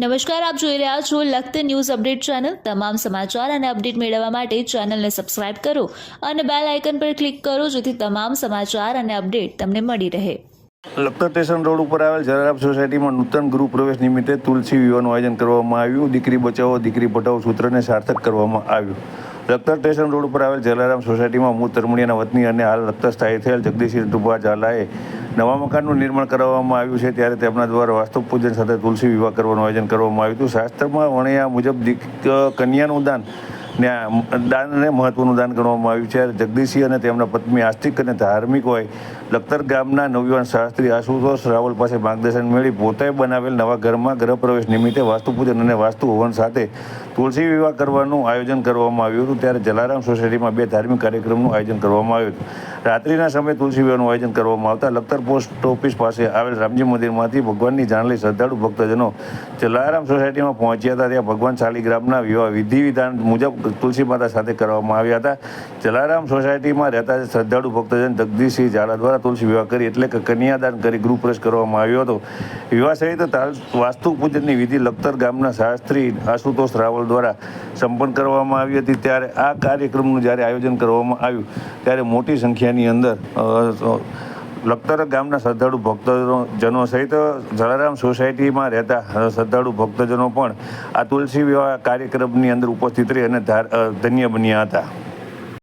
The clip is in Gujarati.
નમસ્કાર, આપ જોઈ રહ્યા છો લખત ન્યૂઝ અપડેટ ચેનલ. તમામ સમાચાર અને અપડેટ મેળવવા માટે ચેનલને સબસ્ક્રાઇબ કરો અને બેલ આઇકન પર ક્લિક કરો જેથી તમામ સમાચાર અને અપડેટ તમને મળી રહે. લખતર સ્ટેશન રોડ ઉપર આવેલ જરારામ સોસાયટીમાં નૂતન ગૃહ પ્રવેશ નિમિત્તે તુલસી વિવાહનું આયોજન કરવામાં આવ્યું. દીકરી બચાવો, દીકરી પઢાઓ સૂત્રને સાર્થક કરવામાં આવ્યું. લખતર સ્ટેશન રોડ ઉપર આવેલ જલારામ સોસાયટીમાં મૂળ તરમણીયાના વતની અને હાલ લખતર સ્થાયી થયેલ જગદીશસિંહ ટુભા ઝાલાએ નવા મકાનનું નિર્માણ કરવામાં આવ્યું છે ત્યારે તેમના દ્વારા વાસ્તુ પૂજન સાથે તુલસી વિવાહ કરવાનું આયોજન કરવામાં આવ્યું હતું. શાસ્ત્રમાં વણ્યા મુજબ દીક કન્યાનું દાન ને દાનને મહત્વનું દાન ગણવામાં આવ્યું છે. જગદીશસિંહ અને તેમના પત્ની આસ્તિક અને ધાર્મિક હોય લખતર ગામના નવયુવાન શાસ્ત્રી આશુતોષ રાવલ પાસે માર્ગદર્શન મેળવી પોતે બનાવેલ નવા ઘરમાં ગૃહ નિમિત્તે વાસ્તુ પૂજન અને વાસ્તુ હવન સાથે તુલસી વિવાહ કરવાનું આયોજન કરવામાં આવ્યું હતું, ત્યારે જલારામ સોસાયટીમાં બે ધાર્મિક કાર્યક્રમનું આયોજન કરવામાં આવ્યું હતું. રાત્રિના સમયે તુલસી વિવાહનું આયોજન કરવામાં આવતા લખતર પોસ્ટ ઓફિસ પાસે આવેલ રામજી મંદિરમાંથી ભગવાનની જાણલી શ્રદ્ધાળુ ભક્તજનો જલારામ સોસાયટીમાં પહોંચ્યા હતા. ત્યાં ભગવાન શાલીગ્રામના વિવાહ વિધિ વિધાન મુજબ તુલસી માતા સાથે કરવામાં આવ્યા હતા. જલારામ સોસાયટીમાં રહેતા શ્રદ્ધાળુ ભક્તજન જગદીશસિંહ ઝાલા દ્વારા તુલસી વિવાહ કરી એટલે કે કન્યાદાન કરી ગૃહપ્રવેશ કરવામાં આવ્યો હતો. વિવાહ સહિત વાસ્તુ પૂજનની વિધિ લખતર ગામના શાસ્ત્રી આશુતોષ રાવલ દ્વારા સંપન્ન કરવામાં આવી હતી. ત્યારે આ કાર્યક્રમનું જ્યારે આયોજન કરવામાં આવ્યું, ત્યારે મોટી સંખ્યાની અંદર લખતર ગામના શ્રદ્ધાળુ ભક્તજનો સહિત જલારામ સોસાયટીમાં રહેતા શ્રદ્ધાળુ ભક્તજનો પણ આ તુલસી વિવાહ કાર્યક્રમની અંદર ઉપસ્થિત રહી અને ધન્ય બન્યા હતા.